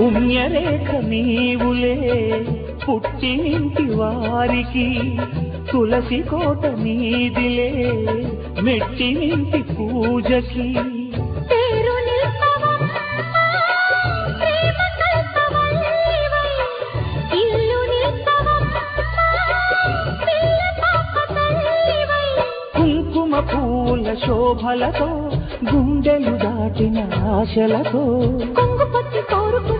పుణ్యరేఖ నీవులే పుట్టినింటి వారికి తులసి కోట నీదిలే మెట్టినింటి పూజకి. కుంకుమ పూల శోభలతో గుండెలు దాటిన ఆశలతో. కొంగు పచ్చి కోరుకున్న